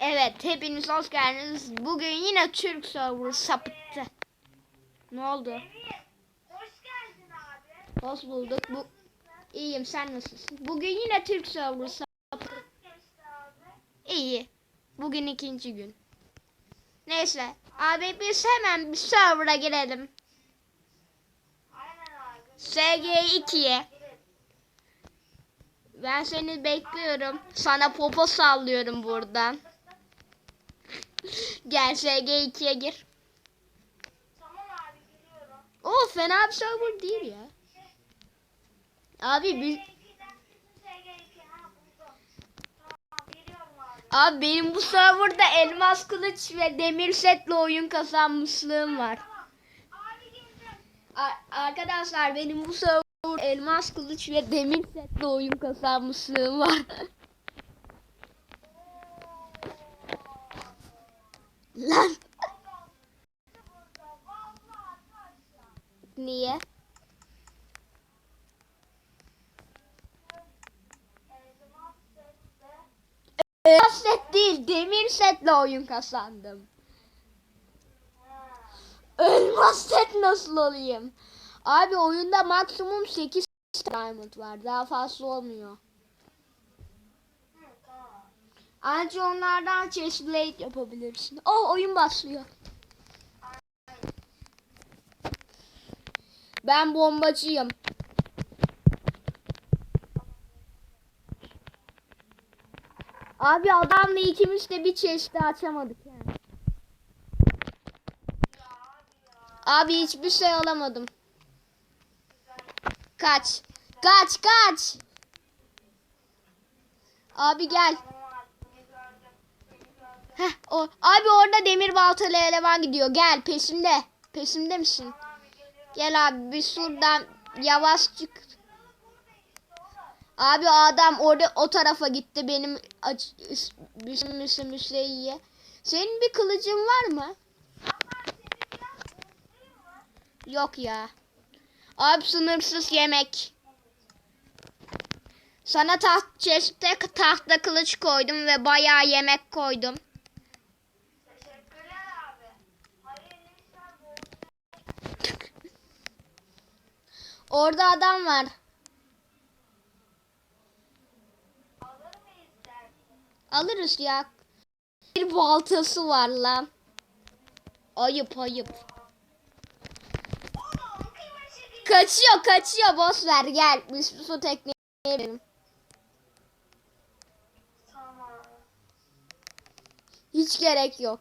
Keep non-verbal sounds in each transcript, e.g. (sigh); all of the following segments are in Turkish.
Evet hepiniz hoş geldiniz. Bugün yine Türk server sapıttı. Ne oldu? Hoş geldin abi. Hoş bulduk. Bu İyiyim sen nasılsın? Bugün yine Türk server sapıttı. İyi. Bugün ikinci gün. Neyse. Abi biz hemen bir server'a girelim. Aynen abi. SG2'ye. Ben seni bekliyorum. Sana popo sallıyorum buradan. Gel SG2'ye gir. Tamam abi geliyorum. O fena bir server değil ya. Abi biz SG2'den SG2 ha buldum. Tamam geliyorum abi. Benim bu serverda elmas kılıç ve demir setle oyun kazanmışlığım var. Arkadaşlar benim bu server elmas kılıç ve demir setle oyun kazanmışlığım var. (laughs) Lan niye? Elmas set değil demir setle oyun kazandım. Elmas set nasıl olayım? Abi oyunda maksimum 8 diamond var. Daha fazla olmuyor. Ancak onlardan chest blade yapabilirsin. Oh oyun başlıyor. Ben bombacıyım. Abi adamla ikimiz de bir chest'i açamadık yani. Ya abi ya. Abi hiçbir şey alamadım. Kaç. Kaç kaç. Abi gel. Tamam abi seni gördüm. Seni gördüm. Heh, o. Abi orada demir baltalı eleman gidiyor. Gel peşimde. Peşimde misin? Gel abi bir şuradan yavaş çık. Abi adam orada o tarafa gitti benim aç misin Hüseyin'e. Senin bir kılıcın var mı? Yok ya. Abi sınırsız yemek. Sana taht çeşitli tahta kılıç koydum ve bayağı yemek koydum. Teşekkürler abi. Hayırlı işler bu. Orada adam var. Alırız ya. Bir baltası var lan. Ayıp ayıp. Kaçıyor kaçıyor boş ver gel. Biz su tekneye. Tamam. Hiç gerek yok.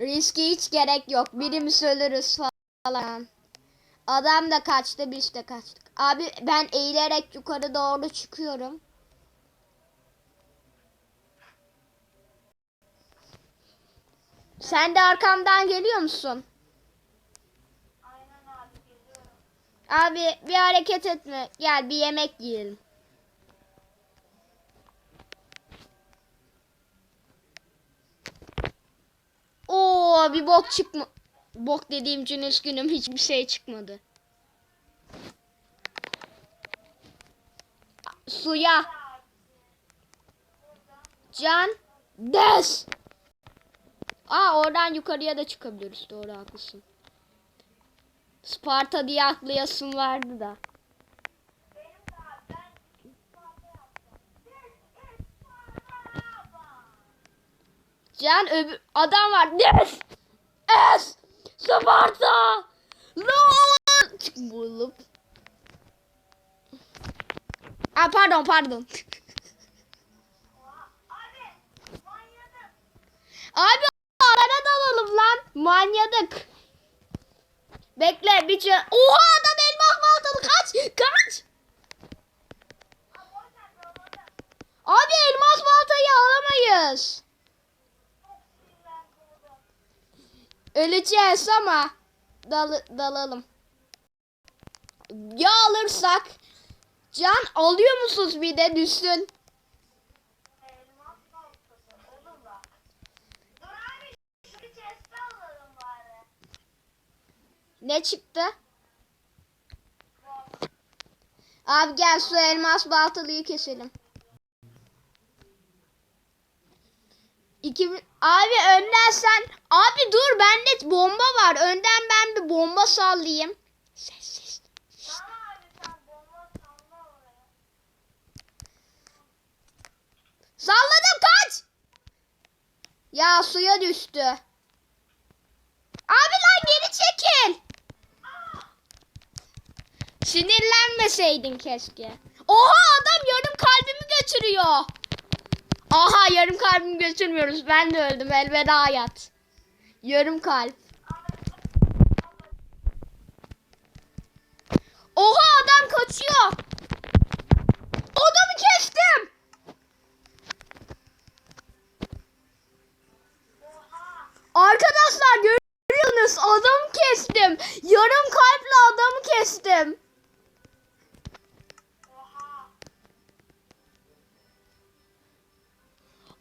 Riske hiç gerek yok. Birimiz ölürüz falan. Adam da kaçtı biz de kaçtık. Abi ben eğilerek yukarı doğru çıkıyorum. Sen de arkamdan geliyor musun? Aynen abi geliyorum. Abi bir hareket etme. Gel bir yemek yiyelim. Oo bir bok çıkma. Bok dediğim için üzgünüm hiçbir şey çıkmadı. Suya. Can. Des. Aa oradan yukarıya da çıkabiliriz. Doğru haklısın. Sparta diye atlayasım vardı da. Can öbür adam var. Yes! Es! Sparta! Lan! Bulup. Aa, pardon pardon. Abi alana dalalım lan. Manyadık. Bekle bir can. Oha adam elmas baltalı kaç. Kaç. Abi elmas baltayı alamayız. Çok sinirlendim. Öleceğiz ama dal dalalım. Ya alırsak Can alıyor musunuz bir de düşsün. Ne çıktı? Abi gel şu elmas baltalıyı keselim. İki, abi önden sen. Abi dur bende bomba var. Önden ben bir bomba sallayayım. Sessiz. Salladım kaç. Ya suya düştü. Abi lan geri çekil. Sinirlenmeseydin keşke. Oha adam yarım kalbimi götürüyor. Aha yarım kalbimi götürmüyoruz. Ben de öldüm. Elveda hayat. Yarım kalp. Oha adam kaçıyor. Adamı kestim. Arkadaşlar görüyorsunuz adamı kestim. Yarım kalple adamı kestim.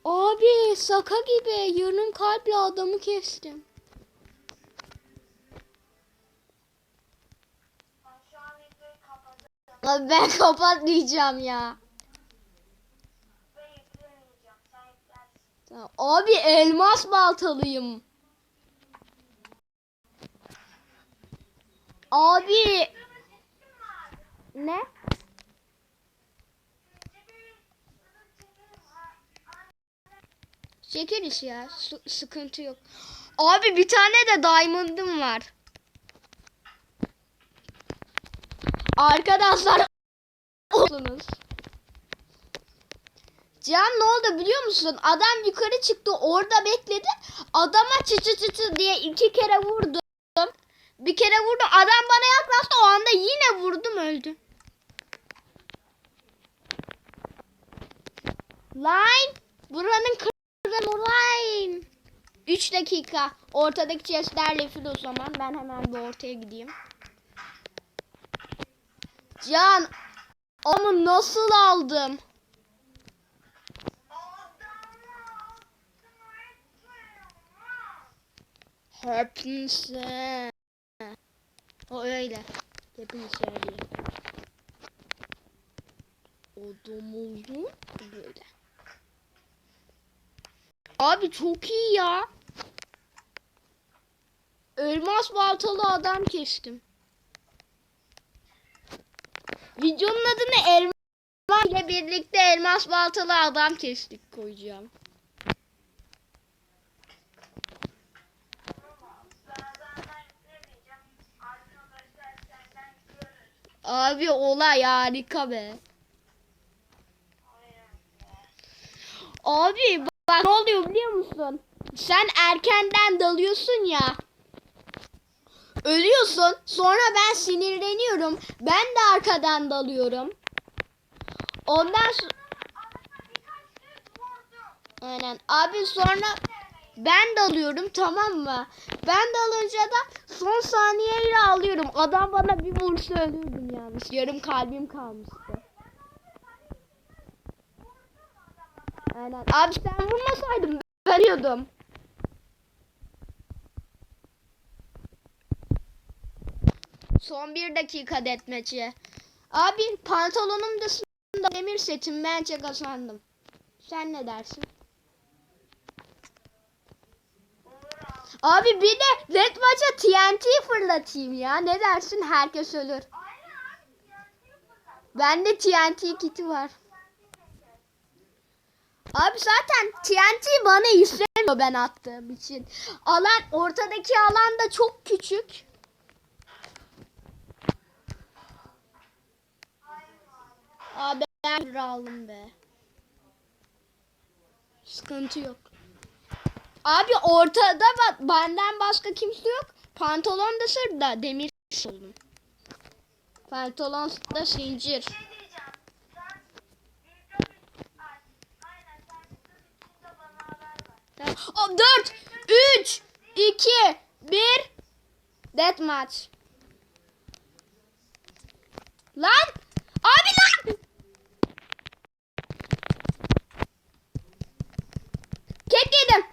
Abi saka gibi yarım kalple adamı kestim. Abi ben (laughs) kapatmayacağım ya. Abi elmas baltalıyım. Abi ne? Çekim, dur, çekim var. Ay, Çekeriz ya. Su- sıkıntı yok. Abi bir tane de diamond'ım var. Arkadaşlar (laughs) olsunuz. Can ne oldu biliyor musun? Adam yukarı çıktı orada bekledi. Adama çı çı çı çı diye iki kere vurdum. Bir kere vurdum. Adam bana yaklaştı o anda yine vurdum öldü. Line. Buranın kırmızı line. 3 dakika. Ortadaki chestlerle fil o zaman. Ben hemen bir ortaya gideyim. Can. Ama nasıl aldım? Hepsi. O öyle. Hepiniz söyleyeyim. Odum oldu. Böyle. Abi çok iyi ya. Elmas baltalı adam kestim. Videonun adını elmas ile birlikte elmas baltalı adam kestik koyacağım. Abi olay harika be. Abi bak ne oluyor biliyor musun? Sen erkenden dalıyorsun ya. Ölüyorsun. Sonra ben sinirleniyorum. Ben de arkadan dalıyorum. Ondan sonra... Aynen. Abi sonra ben dalıyorum tamam mı? Ben dalınca da son saniyeyle alıyorum. Adam bana bir vursa ölürdüm yalnız. Yarım kalbim kalmıştı. Aynen. Abi sen vurmasaydın ben ölüyordum. Son bir dakika detmeci. Abi pantolonum dışında demir setim bence kazandım. Sen ne dersin? Abi bir de red maça TNT fırlatayım ya. Ne dersin? Herkes ölür. Bende TNT kiti var. Abi zaten TNT bana istemiyor ben attığım için. Alan ortadaki alan da çok küçük. Abi ben aldım be. Sıkıntı yok. Abi ortada benden başka kimse yok. Pantolon da sırda demir oldum. Pantolon da zincir. Bir şey diyeceğim. Sen video bit- Ay, Aynen sen video bitince bana haber ver. 4 3 2 1 Deathmatch. Lan! Abi lan! Kek yedim.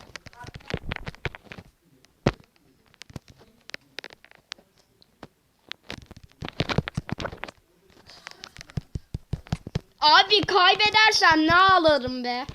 Abi kaybedersem ne alırım be?